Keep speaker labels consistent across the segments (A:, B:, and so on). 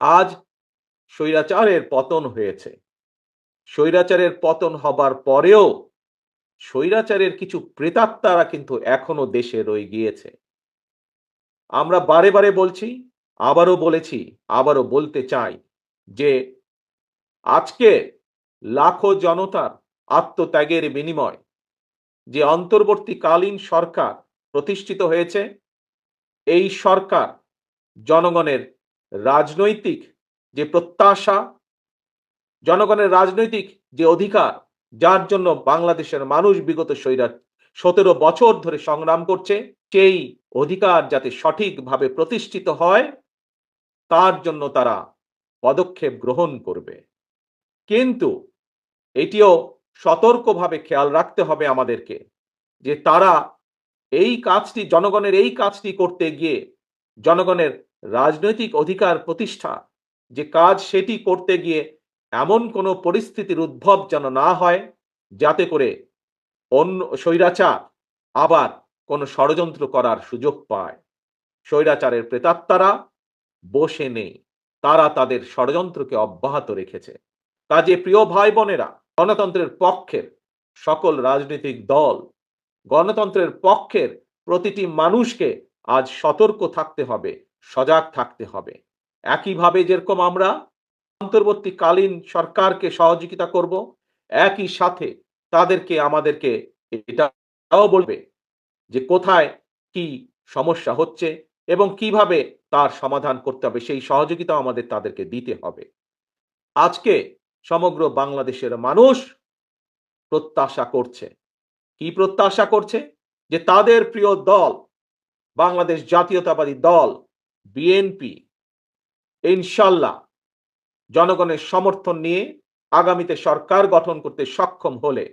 A: আজ স্বৈরাচারের পতন হয়েছে। স্বৈরাচারের পতন হবার পরেও স্বৈরাচারের কিছু প্রেতাত্মারা কিন্তু এখনও দেশে রয়ে গিয়েছে। আমরা বারে বারে বলছি, আবারও বলেছি, আবারও বলতে চাই যে আজকে লাখো জনতার আত্মত্যাগের বিনিময় যে অন্তর্বর্তীকালীন সরকার প্রতিষ্ঠিত হয়েছে, এই সরকার জনগণের রাজনৈতিক যে প্রত্যাশা, জনগণের রাজনৈতিক যে অধিকার, যার জন্য বাংলাদেশের মানুষ বিগত সৈরা সতেরো বছর ধরে সংগ্রাম করছে, সেই অধিকার যাতে সঠিকভাবে প্রতিষ্ঠিত হয়, তার জন্য তারা পদক্ষেপ গ্রহণ করবে। কিন্তু এটিও সতর্কভাবে খেয়াল রাখতে হবে আমাদেরকে যে তারা এই কাজটি জনগণের এই কাজটি করতে গিয়ে জনগণের রাজনৈতিক অধিকার প্রতিষ্ঠা, যে কাজ সেটি করতে গিয়ে এমন কোনো পরিস্থিতির উদ্ভব যেন না হয়, যাতে করে অন্য স্বৈরাচার আবার কোনো ষড়যন্ত্র করার সুযোগ পায়। স্বৈরাচারের প্রেতাত্মারা বসে নেই, তারা তাদের ষড়যন্ত্রকে অব্যাহত রেখেছে। কাজে প্রিয় ভাই বোনেরা গণতন্ত্রের পক্ষের সকল রাজনৈতিক দল, গণতন্ত্রের পক্ষের প্রতিটি মানুষকে আজ সতর্ক থাকতে হবে। সজাগ থাকতে হবে। একইভাবে যেরকম আমরা অন্তর্বর্তীকালীন সরকারকে সহযোগিতা করব, একই সাথে তাদেরকে আমাদেরকে এটাও বলবে যে কোথায় কি সমস্যা হচ্ছে এবং কীভাবে তার সমাধান করতে হবে, সেই সহযোগিতা আমাদের তাদেরকে দিতে হবে। আজকে সমগ্র বাংলাদেশের মানুষ প্রত্যাশা করছে। কি প্রত্যাশা করছে? যে তাদের প্রিয় দল, বাংলাদেশ জাতীয়তাবাদী দল বিএনপি ইনশাল্লাহ জনগণের সমর্থন নিয়ে আগামীতে সরকার গঠন করতে সক্ষম হলে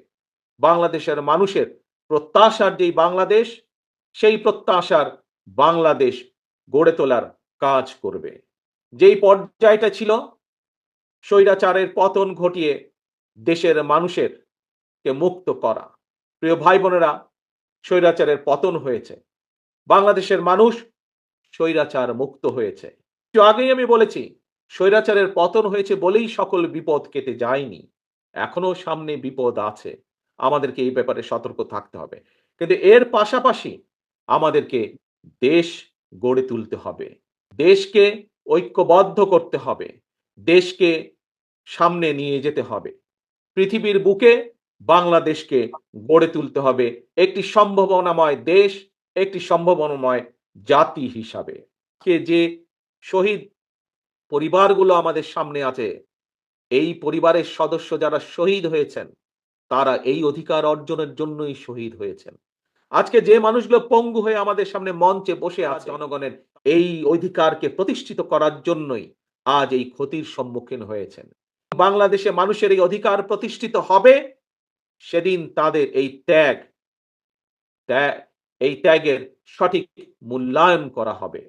A: বাংলাদেশের মানুষের প্রত্যাশার যেই বাংলাদেশ, সেই প্রত্যাশার বাংলাদেশ গড়ে তোলার কাজ করবে। যেই পর্যায়টা ছিল, স্বৈরাচারের পতন ঘটিয়ে দেশের মানুষের কে মুক্ত করা। প্রিয় ভাই বোনেরা, স্বৈরাচারের পতন হয়েছে। বাংলাদেশের মানুষ স্বৈরাচার মুক্ত হয়েছে। আগেই আমি বলেছি, স্বৈরাচারের পতন হয়েছে বলেই সকল বিপদ কেটে যায়নি। এখনও সামনে বিপদ আছে। আমাদেরকে এই ব্যাপারে সতর্ক থাকতে হবে। কিন্তু এর পাশাপাশি আমাদেরকে দেশ গড়ে তুলতে হবে। দেশকে ঐক্যবদ্ধ করতে হবে। দেশকে সামনে নিয়ে যেতে হবে। পৃথিবীর বুকে বাংলাদেশকে গড়ে তুলতে হবে। একটি সম্ভাবনাময় দেশ, একটি সম্ভাবনাময় জাতি হিসাবে। কে যে শহীদ পরিবারগুলো আমাদের সামনে আছে, এই পরিবারের সদস্য যারা শহীদ হয়েছেন, তারা এই অধিকার অর্জনের জন্যই শহীদ হয়েছেন। আজকে যে মানুষগুলো পঙ্গু হয়ে আমাদের সামনে মঞ্চে বসে আছে জনগণের, এই অধিকারকে প্রতিষ্ঠিত করার জন্যই আজ এই ক্ষতির সম্মুখীন হয়েছেন। বাংলাদেশে মানুষের এই অধিকার প্রতিষ্ঠিত হবে, সেদিন তাদের এই ত্যাগ ত্যাগ এই ত্যাগের সঠিক মূল্যায়ন করা হবে।